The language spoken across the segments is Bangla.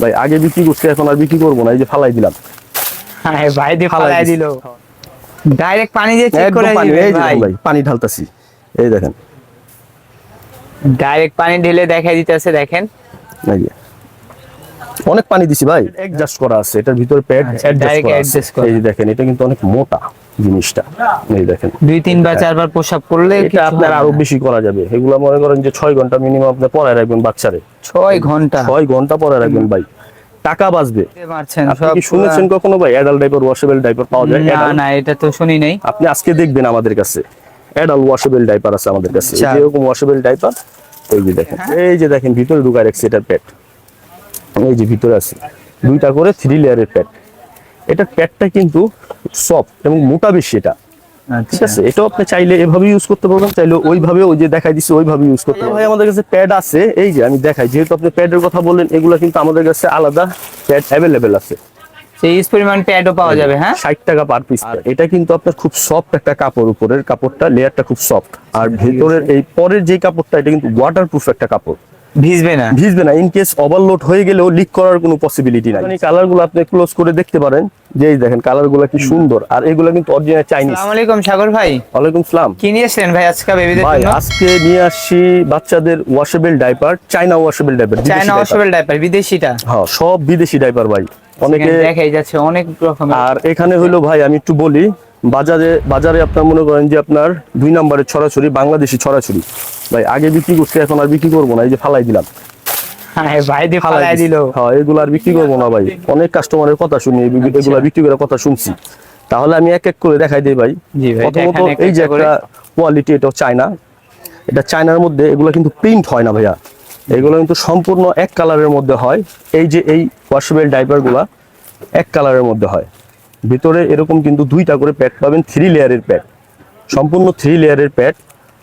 ভাই আগে বিক্রি করছি এখন আর বিক্রি করব না এই যে ফালাই দিলাম। হ্যাঁ ভাই দিয়ে ফালাই দিলো। ডাইরেক্ট পানি দিয়ে চেক করে ভাই। পানি ঢালতাছি। এই দেখেন। ডাইরেক্ট পানি ঢেলে দেখাই দিতেছে দেখেন। অনেক পানি দিছি ভাই। অ্যাডজাস্ট করা আছে এটার ভিতরে প্যাড অ্যাডজাস্ট করা আছে। এই যে দেখেন এটা কিন্তু অনেক মোটা জিনিসটা। এই দেখেন। দুই তিন তিনবার চারবার প্রসাব করলে এটা আপনার আরও বেশি করা যাবে। এগুলো মনে করেন যে ছয় ঘণ্টা মিনিমাম আপনি পড়ায় রাখবেন বাচ্চারে। ছয় ঘণ্টা। ছয় ঘণ্টা পরে রাখবেন ভাই। টাকা বাঁচবে। আপনি শুনেছেন কখনো ভাই অ্যাডাল ডাইপার ওয়াশেবল ডাইপার পাওয়া যায়? না না এটা তো শুনি নাই। আপনি আজকে দেখবেন আমাদের কাছে। অ্যাডাল ওয়াশেবল ডাইপার আছে আমাদের কাছে। এরকম ওয়াশেবল ডাইপার এই যে দেখেন। এই যে দেখেন ভিতরে ঢুকায় রাখছে এটার প্যাড এই যে ভিতরে আছে দুইটা করে থ্রি লেয়ারের প্যাড এটার প্যাডটা কিন্তু সফট এবং মোটা বেশি এটা। ঠিক আচ্ছা আছে? এটাও আপনি চাইলে এভাবে ইউজ করতে পারবেন চাইলে ওইভাবে ওই যে দেখাই দিচ্ছে ওইভাবে ইউজ করতে পারবেন। ভাই আমাদের কাছে প্যাড আছে এই যে আমি দেখাই যেহেতু আপনি প্যাডের কথা বললেন এগুলো কিন্তু আমাদের কাছে আলাদা প্যাড অ্যাভেলেবেল আছে। সেই পরিমাণ প্যাডও পাওয়া যাবে হ্যাঁ? ষাট টাকা পার পিস আর এটা কিন্তু আপনার খুব সফট একটা কাপড় উপরের কাপড়টা লেয়ারটা খুব সফট আর ভেতরের এই পরের যে কাপড়টা এটা কিন্তু ওয়াটার প্রুফ একটা কাপড়। ভিজবে না। ভিজবে না ইন কেস ওভারলোড হয়ে গেলেও লিক করার কোনো পসিবিলিটি নাই। কালারগুলো আপনি ক্লোজ করে দেখতে পারেন যে দেখেন কালারগুলো কি সুন্দর আর এগুলো কিন্তু অরিজিনাল চাইনিজ আসসালামু আলাইকুম সাগর ভাই। ওয়ালাইকুম সালাম। কি নিয়েছিলেন ভাই আজকে বেবিদের ভাই আজকে নিয়ে আসছি বাচ্চাদের washable diaper China washable diaper China washable diaper বিদেশিটা? হ্যাঁ সব বিদেশি ডাইপার ভাই। অনেকে দেখাই যাচ্ছে অনেক রকমের। আর এখানে হলো ভাই আমি একটু বলি বাজারে বাজারে আপনার মনে করেন যে আপনার দুই নম্বরের ছড়াছড়ি বাংলাদেশি ছড়াছড়ি। ভাই আগে বিক্রি করছি এখন আর বিক্রি করব না এই যে ফালাই দিলাম। হ্যাঁ হ্যাঁ এগুলো আর বিক্রি করব না ভাই। অনেক কাস্টমারের কথা শুনি এগুলা বিক্রি করার কথা শুনছি। তাহলে আমি এক এক করে দেখাই দিই ভাই। প্রথমত এই যে একটা কোয়ালিটি এটা চায়না। এটা চায়নার মধ্যে এগুলো কিন্তু প্রিন্ট হয় না ভাইয়া। এগুলো কিন্তু সম্পূর্ণ এক কালারের মধ্যে হয়। এই যে এই ওয়াশেবল ডাইপারগুলা এক কালারের মধ্যে হয়। ভিতরে এরকম কিন্তু দুইটা করে প্যাড পাবেন থ্রি লেয়ারের প্যাড সম্পূর্ণ থ্রি লেয়ারের প্যাড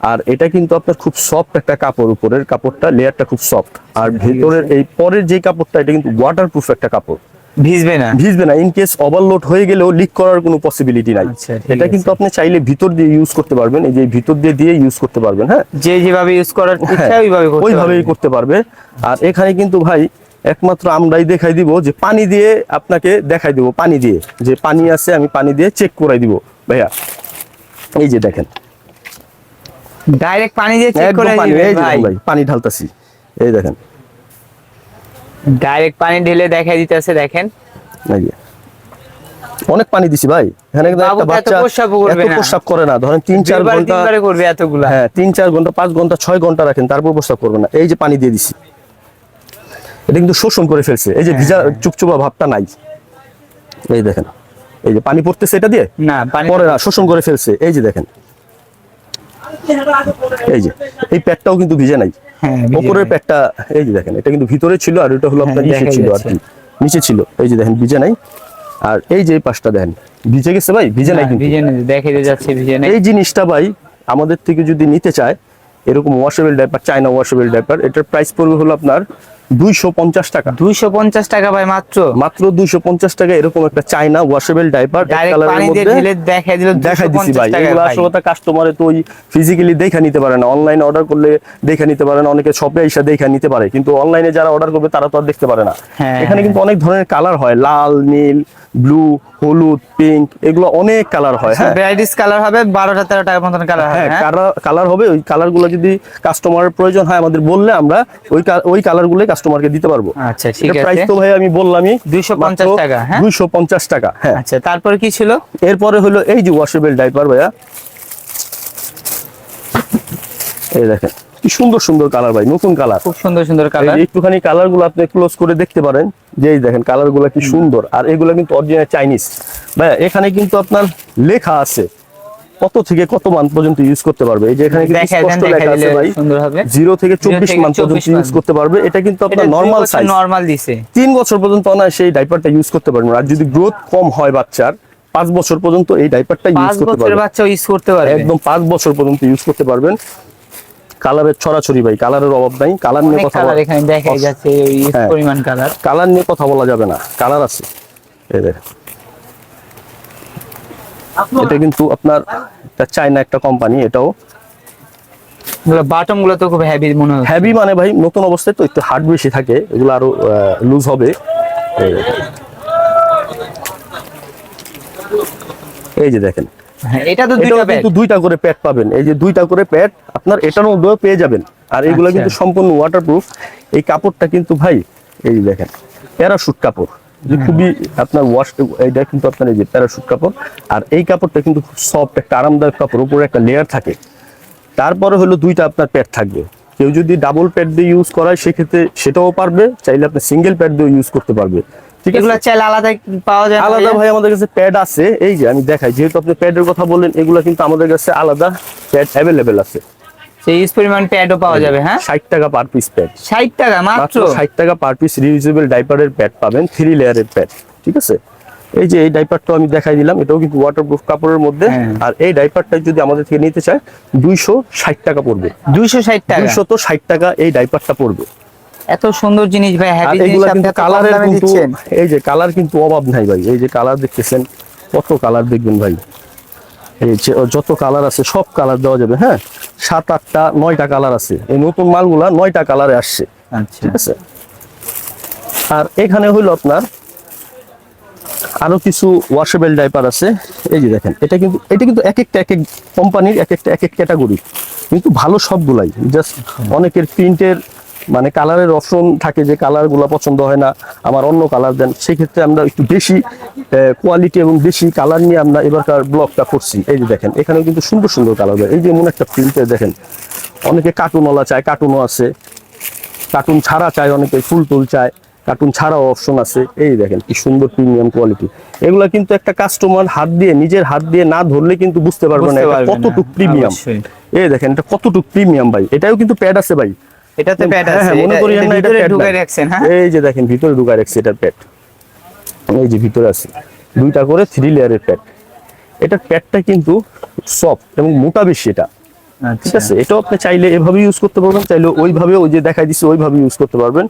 আর এটা কিন্তু আপনার খুব সফট একটা কাপড় উপরের কাপড়টা লেয়ারটা খুব সফট আর ভেতরের এই পরের যে কাপড়টা এটা কিন্তু ওয়াটার প্রুফ একটা কাপড়। ভিজবে না? ভিজবে না ইন কেস ওভারলোড হয়ে গেলেও লিক করার কোনো পসিবিলিটি নাই। আচ্ছা, এটা কিন্তু আপনি চাইলে ভিতর দিয়ে ইউজ করতে পারবেন এই যে ভিতর দিয়ে দিয়ে ইউজ করতে পারবেন হ্যাঁ? যে যেভাবে ইউজ করার ইচ্ছা ওইভাবে ওইভাবেই করতে পারবে। আর এখানে কিন্তু ভাই একমাত্র আমরাই দেখাই দিব যে পানি দিয়ে আপনাকে দেখাই দিব পানি দিয়ে। যে পানি আছে আমি পানি দিয়ে চেক করাই দিব। ভাইয়া এই যে দেখেন। ডাইরেক্ট পানি দিয়ে চেক একদম করে পানি দিবেন এই যে ভাই। পানি ঢালতাছি। এই দেখেন। ডাইরেক্ট পানি ঢেলে দেখাই দিতেছে দেখেন। অনেক পানি দিছি ভাই। এখানে একটা বাচ্চা এত। প্রস্রাব করে না। ধরেন তিন চার দুইবারে ঘণ্টা তিনবারে করবে এতগুলা। হ্যাঁ তিন চার ঘণ্টা পাঁচ ঘণ্টা ছয় ঘণ্টা রাখেন তারপর প্রস্রাব করবে না। এই যে পানি দিয়ে দিছি। এটা কিন্তু শোষণ করে ফেলছে। এই যে ভিজা হ্যাঁ। চুপচুপা ভাবটা নাই। এই দেখেন এই যে পানি পড়তেছে এটা দিয়ে? না পরে না শোষণ করে ফেলছে। এই যে দেখেন এই যে এই প্যাডটাও কিন্তু ভিজে নাই। হ্যাঁ, প্যাডটা এই যে দেখেন এটা কিন্তু ভিতরে ছিল আর এটা হলো আপনার হ্যাঁ, নিচে ছিল আর কি। নিচে ছিল এই যে দেখেন ভিজে নাই। আর এই যে পাশটা দেখেন ভিজে গেছে ভাই? ভিজে নাই কিন্তু। নেই যাচ্ছে ভিজে নেই। এই জিনিসটা ভাই আমাদের থেকে যদি নিতে চায় এরকম washable diaper China washable diaper এটার প্রাইস পড়বে হলো আপনার দুইশো পঞ্চাশ টাকা। দুইশো পঞ্চাশ টাকা ভাই মাত্র? মাত্র দুইশো পঞ্চাশ টাকা এরকম একটা চায়না ওয়াশেবল ডাইপার ডাইরেক্ট পানি দিয়ে ঢেলে দেখাই দিল দেখাই দিছি ভাই। এগুলো ভাই। আসলে কাস্টমারে তো ওই ফিজিক্যালি দেখা নিতে পারে না। অনলাইনে অর্ডার করলে দেখা নিতে পারে না অনেকে শপে এসে দেখা নিতে পারে। কিন্তু অনলাইনে যারা অর্ডার করবে তারা তো আর দেখতে পারে না। হ্যাঁ, এখানে কিন্তু অনেক ধরনের কালার হয়। লাল নীল ব্লু হলুদ পিঙ্ক এগুলো অনেক কালার হয় হ্যাঁ। ভ্যারাইটিস কালার হবে বারোটা মতন কালার হ্যাঁ হ্যাঁ? কালার হবে। ওই কালারগুলো যদি কাস্টমারের প্রয়োজন হয় আমাদের বললে আমরা ওই ওই কালার গুলোই কাস্টমারকে দিতে পারব। আচ্ছা ঠিক প্রাইস তো ভাই আমি বললামই 250 টাকা, হ্যাঁ? দুইশো পঞ্চাশ টাকা হ্যাঁ। আচ্ছা তারপরে কি ছিল? এরপরে হলো এই যে ওয়াশেবল ডাইপার ভাইয়া। এই দেখেন কি সুন্দর সুন্দর কালার ভাই নতুন কালার খুব সুন্দর সুন্দর কালার একটুখানি কালারগুলো আপনি ক্লোজ করে দেখতে পারেন যে এই দেখেন কালারগুলো কি সুন্দর। আর এগুলো কিন্তু অরিজিনাল চাইনিজ ভাইয়া এখানে কিন্তু আপনার লেখা আছে কত থেকে কত মান পর্যন্ত ইউজ করতে পারবে? এই যে এখানে কিন্তু স্পষ্ট লেখা আছে ভাই। জিরো থেকে চব্বিশ মান পর্যন্ত ইউজ করতে পারবে। এটা কিন্তু আপনার নর্মাল সাইজ নরমাল দিছে। তিন বছর পর্যন্ত অনায় সেই ডাইপারটা ইউজ করতে পারবেন আর যদি গ্রোথ কম হয় বাচ্চার পাঁচ বছর পর্যন্ত এই ডাইপারটা ইউজ করতে পারবেন বাচ্চা ইউজ করতে পারবে। একদম পাঁচ বছর পর্যন্ত ইউজ করতে পারবেন। কালারের ছড়াছড়ি ভাই কালারের অভাব নাই। কালার নিয়ে কথা বলা এখানে দেখাই যাচ্ছে হ্যাঁ। পরিমাণ কালার কালার নিয়ে কথা বলা যাবে না। কালার আছে। এই দেখেন। এটা কিন্তু আপনার চায়না একটা কোম্পানি এটাও। বাটমগুলো তো খুব হেভি মনে হচ্ছে। হেভি মানে ভাই নতুন অবস্থায় তো একটু হার্ড বেশি থাকে এগুলো আরও লুজ হবে। এই যে দেখেন। হ্যাঁ, এটা তো দুইটা কিন্তু দুইটা করে প্যাড পাবেন। এই যে দুইটা করে প্যাড আপনার এটার মধ্যেও পেয়ে যাবেন। আর এগুলো আচ্ছা। কিন্তু সম্পূর্ণ ওয়াটারপ্রুফ এই কাপড়টা কিন্তু ভাই এই যে দেখেন প্যারাশুট কাপড়। যে খুবই আপনার ওয়াশ এইটা কিন্তু আপনার এই যে প্যারাশুট কাপড়। আর এই কাপড়টা কিন্তু খুব সফট একটা আরামদায়ক কাপড় উপরে একটা লেয়ার থাকে। তারপরে হলো দুইটা আপনার প্যাড থাকবে। কেউ যদি ডাবল প্যাড দিয়ে ইউজ করায় সেক্ষেত্রে সেটাও পারবে। চাইলে আপনি সিঙ্গেল প্যাড দিয়ে ইউজ করতে পারবে। ঠিক আছে? চাইলে আলাদা পাওয়া যায় আলাদা ভাই আমাদের কাছে প্যাড আছে। এই যে আমি দেখাই যেহেতু আপনি প্যাডের কথা বললেন এগুলো কিন্তু আমাদের কাছে আলাদা প্যাড অ্যাভেলেবেল আছে। সেই পরিমাণ প্যাডও পাওয়া যাবে হ্যাঁ? ষাট টাকা পার পিস প্যাড ষাট টাকা মাত্র মাত্র? ষাট টাকা পার পিস রিউজেবল ডাইপারের প্যাড পাবেন থ্রি লেয়ারের প্যাড ঠিক আছে? এই যে এই ডাইপারটা আমি দেখাই দিলাম এটাও কিন্তু ওয়াটারপ্রুফ কাপড়ের মধ্যে। হ্যাঁ। আর এই ডাইপারটা যদি আমাদের থেকে নিতে চায় দুইশো ষাট টাকা পড়বে। দুইশো ষাট টাকা? দুইশো তো ষাট টাকা এই ডাইপারটা পড়বে। এত সুন্দর জিনিস ভাই হ্যাপি জিনিস আপনি কালারের কিন্তু এই যে কালার কিন্তু অভাব নাই ভাই এই যে কালার দেখতেছেন কত কালার দেখবেন ভাই? এই যে যত কালার আছে সব কালার দেওয়া যাবে হ্যাঁ? সাত আটটা নয়টা কালার আছে। এই নতুন মালগুলা নয়টা কালারে আসছে। আচ্ছা। ঠিক আছে? আর এখানে হইল আপনার আরও কিছু ওয়াশেবল ডাইপার আছে। এই যে দেখেন এটা কিন্তু এটা কিন্তু এক একটা এক এক কোম্পানির এক একটা এক এক ক্যাটাগরি কিন্তু ভালো সবগুলাই। জাস্ট অনেকের প্রিন্টের মানে কালারের অপশন থাকে যে কালারগুলো পছন্দ হয় না আমার অন্য কালার দেন সেক্ষেত্রে আমরা একটু বেশি কোয়ালিটি এবং বেশি কালার নিয়ে আমরা এবারকার ব্লগটা করছি। এই যে দেখেন এখানে কিন্তু সুন্দর সুন্দর কালার এই যে এমন একটা প্রিন্টের দেখেন অনেকে কার্টুনওয়ালা চায় কার্টুনও আছে। কার্টুন ছাড়া চায় অনেকে ফুল টুল চায়। কার্টুন ছাড়াও অপশন আছে। এই দেখেন কি সুন্দর প্রিমিয়াম কোয়ালিটি এগুলা কিন্তু একটা কাস্টমার হাত দিয়ে নিজের হাত দিয়ে না ধরলে কিন্তু বুঝতে পারবে না কতটুক প্রিমিয়াম এই দেখেন এটা কতটুক প্রিমিয়াম ভাই? এটাও কিন্তু প্যাড আছে ভাই। এটাতে প্যাড আছে হ্যাঁ, মনে করি না এটা না। রাখছেন হ্যাঁ? এই যে দেখেন ভিতরে ঢুকায় রাখছে এটার প্যাড এই যে ভিতরে আছে। দুইটা করে থ্রি লেয়ারের প্যাড এটার প্যাডটা কিন্তু সফট এবং মোটা বেশি এটা। ঠিক আচ্ছা আছে? এটাও আপনি চাইলে এভাবে ইউজ করতে পারবেন চাইলে ওইভাবে ওই যে দেখাই দিচ্ছে ওইভাবে ইউজ করতে পারবেন।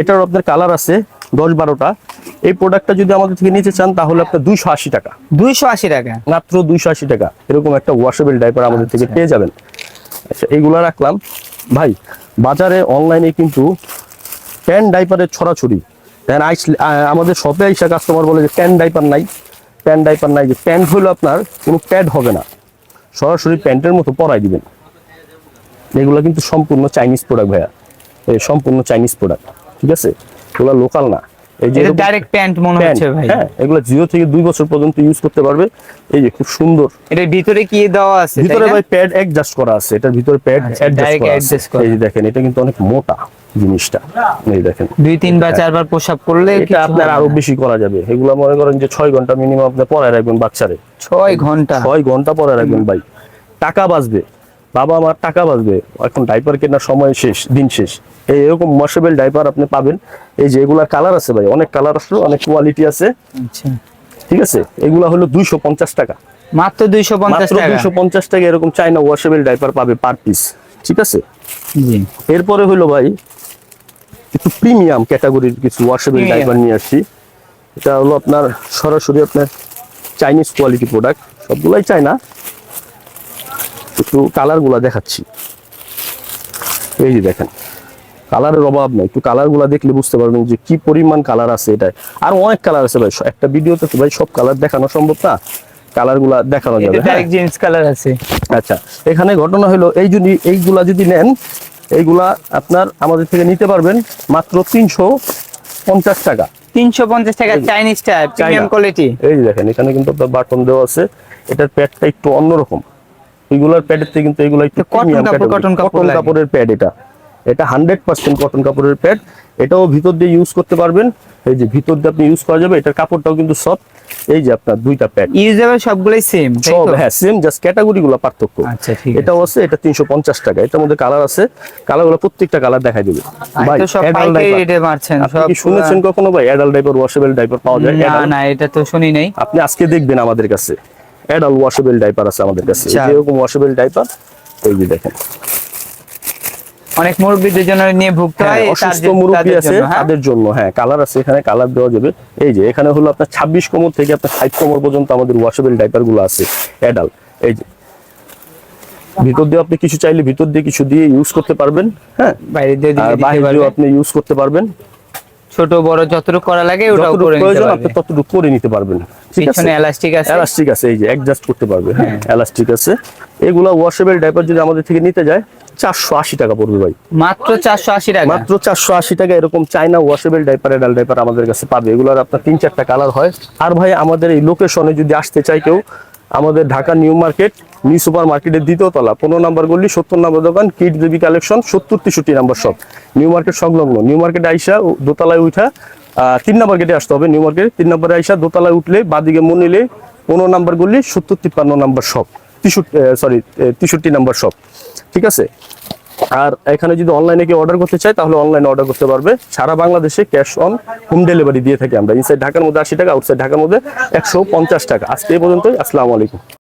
এটার আপনার কালার আছে দশ বারোটা। এই প্রোডাক্টটা যদি আমাদের থেকে নিতে চান তাহলে আপনার দুইশো আশি টাকা। দুইশো আশি টাকা। মাত্র দুইশো আশি টাকা। এরকম একটা ওয়াশেবল ডাইপার আমাদের থেকে পেয়ে যাবেন। আচ্ছা এইগুলো রাখলাম। ভাই বাজারে অনলাইনে কিন্তু প্যান্ট ডাইপারের ছড়াছড়ি। দেন আইস আমাদের শপে আইসা কাস্টমার বলে যে প্যান্ট ডাইপার নাই। প্যান্ট ডাইপার নাই যে প্যান্ট হলো আপনার, কোনো প্যাড হবে না। সরাসরি প্যান্টের মতো পরাই দিবেন। এগুলো কিন্তু সম্পূর্ণ চাইনিজ প্রোডাক্ট ভাইয়া। সম্পূর্ণ চাইনিজ প্রোডাক্ট ঠিক আছে? এগুলো লোকাল না। এটা ডাইরেক্ট প্যান্ট মনে হচ্ছে ভাই। হ্যাঁ এগুলো জিরো থেকে দুই বছর পর্যন্ত ইউজ করতে পারবে। এই যে খুব সুন্দর। এটার ভিতরে কি দেওয়া আছে ভিতরে ভাই প্যাড অ্যাডজাস্ট করা আছে। এটার ভিতরে প্যাড আচ্ছা, অ্যাডজাস্ট করা আছে। এই যে দেখেন এটা কিন্তু অনেক মোটা জিনিসটা। এই দেখেন। দুই চারবার প্রসাব করলে এটা আপনার আরও বেশি করা যাবে। এগুলো মনে করেন যে ছয় ঘণ্টা মিনিমাম আপনি পড়ায় রাখবেন বাচ্চারে। ছয় ঘণ্টা। ছয় ঘণ্টা পরে রাখবেন ভাই। টাকা বাঁচবে। বাবা আমার টাকা বাঁচবে। এখন ডাইপার কেনার সময় শেষ দিন শেষ। এই এরকম ওয়াশেবল ডাইপার আপনি পাবেন। এই যে এগুলার কালার আছে ভাই অনেক কালার আছে অনেক কোয়ালিটি আছে। ঠিক আছে? এগুলা হলো দুইশো পঞ্চাশ টাকা। মাত্র দুইশো পঞ্চাশ দুইশো পঞ্চাশ টাকা এরকম চাইনা ওয়াশেবল ডাইপার পাবে পার পিস ঠিক আছে? এরপরে হলো ভাই একটু প্রিমিয়াম ক্যাটাগরির কিছু ওয়াশেবল। ডাইপার নিয়ে আসছি। এটা হলো আপনার সরাসরি আপনার চাইনিজ কোয়ালিটি প্রোডাক্ট সবগুলাই চাইনা একটু কালারগুলা দেখাচ্ছি। এই যে দেখেন কালারের অভাব নেই। একটু কালারগুলা দেখলে বুঝতে পারবেন যে কি পরিমাণ কালার আছে এটায়। আর অনেক কালার আছে ভাই একটা ভিডিওতে তো ভাই সব কালার দেখানো সম্ভব না। কালারগুলা দেখানো যাবে হ্যাঁ। কালার আছে। আচ্ছা এখানে ঘটনা হলো এই যদি এইগুলা যদি নেন এইগুলা আপনার আমাদের থেকে নিতে পারবেন মাত্র তিনশো পঞ্চাশ টাকা। তিনশো পঞ্চাশ টাকা চাইনিজ টাইপ প্রিমিয়াম কোয়ালিটি এই দেখেন এখানে কিন্তু আপনার বাটন দেওয়া আছে। এটার প্যাডটা একটু অন্যরকম। এগুলার প্যাডের থেকে কিন্তু এগুলো একটু লাগে। কাপড়ের প্যাড এটা। এটা হান্ড্রেড পার্সেন্ট কটন কাপড়ের প্যাড এটাও ভিতর দিয়ে ইউজ করতে পারবেন। এই যে ভিতর দিয়ে আপনি ইউজ করা যাবে। এটার কাপড়টাও কিন্তু এই যে আপনার দুইটা প্যাড ইউজেবল সবগুলোই সেম সব হ্যাঁ সেম জাস্ট পার্থক্য। আচ্ছা, ঠিক। এটাও আছে এটা তিনশো পঞ্চাশ টাকা। এটার মধ্যে কালার আছে। কালারগুলো প্রত্যেকটা কালার দেখাই দেবে ভাই সব পাইকারি রেটে মারছেন আপনি সব শুনেছেন কখনো ভাই অ্যাডাল ডাইপার ওয়াশেবল ডাইপার পাওয়া যায়? না না এটা তো শুনি নাই। আপনি আজকে দেখবেন আমাদের কাছে। অ্যাডাল ওয়াশেবল ডাইপার আছে আমাদের কাছে। এরকম ওয়াশেবল ডাইপার এই যে দেখেন অনেক মুরব্বীদের জন্য নিয়ে ভুগতে হ্যাঁ, হয় অসুস্থ মুরব্বী আছে হ্যাঁ? তাদের জন্য হ্যাঁ কালার আছে এখানে কালার দেওয়া যাবে এই যে এখানে হলো আপনার ছাব্বিশ কোমর থেকে আপনার ষাট কোমর পর্যন্ত আমাদের ওয়াশেবল ডাইপারগুলো আছে অ্যাডাল এই যে ভিতর দিয়ে আপনি কিছু চাইলে ভিতর দিয়ে কিছু দিয়ে ইউজ করতে পারবেন হ্যাঁ বাইরে দিয়ে। আপনি ইউজ করতে পারবেন ছোট বড় যতটুকু করা লাগে যতটুকু করে প্রয়োজন আপনি ততটুকু করে নিতে পারবেন। ঠিক আছে? এলাস্টিক আছে। এলাস্টিক আছে এই যে অ্যাডজাস্ট করতে পারবে হ্যাঁ? এলাস্টিক আছে। এগুলা ওয়াশেবল ডাইপার যদি আমাদের থেকে নিতে যায় চারশো আশি টাকা পড়বে ভাই। মাত্র চারশো আশি টাকা? মাত্র চারশো আশি টাকা এরকম China washable diaper adult diaper আমাদের কাছে পাবে। এগুলোর আপনার তিন চারটা কালার হয়। আর ভাই আমাদের এই লোকেশনে যদি আসতে চাই কেউ আমাদের Dhaka new market, new super মার্কেটের দ্বিতীয় তলা, পনেরো নাম্বার গল্লি সত্তর নম্বর দোকান কিট দেবী কালেকশন, সত্তর তেষট্টি নম্বর শপ। নিউ মার্কেট সংলগ্ন, নিউ মার্কেট আইসা দোতলায় উঠা তিন নম্বর গেটে আসতে হবে নিউ মার্কেট, তিন নম্বরে আইসা দোতলায় উঠলে বাদিকে মন নিলে পনেরো নাম্বার গল্লি সত্তর তিপ্পান্ন নাম্বার শপ, তিষট্টি সরি তিষট্টি নাম্বার শপ। ঠিক আছে? আর এখানে যদি অনলাইনে কেউ অর্ডার করতে চায়, তাহলে অনলাইনে অর্ডার করতে পারবে। সারা বাংলাদেশে ক্যাশ অন হোম ডেলিভারি দিয়ে থাকি আমরা। ইনসাইড ঢাকার মধ্যে আশি টাকা আউটসাইড ঢাকার মধ্যে একশো পঞ্চাশ টাকা। আজকে এই পর্যন্তই, আসসালামু আলাইকুম।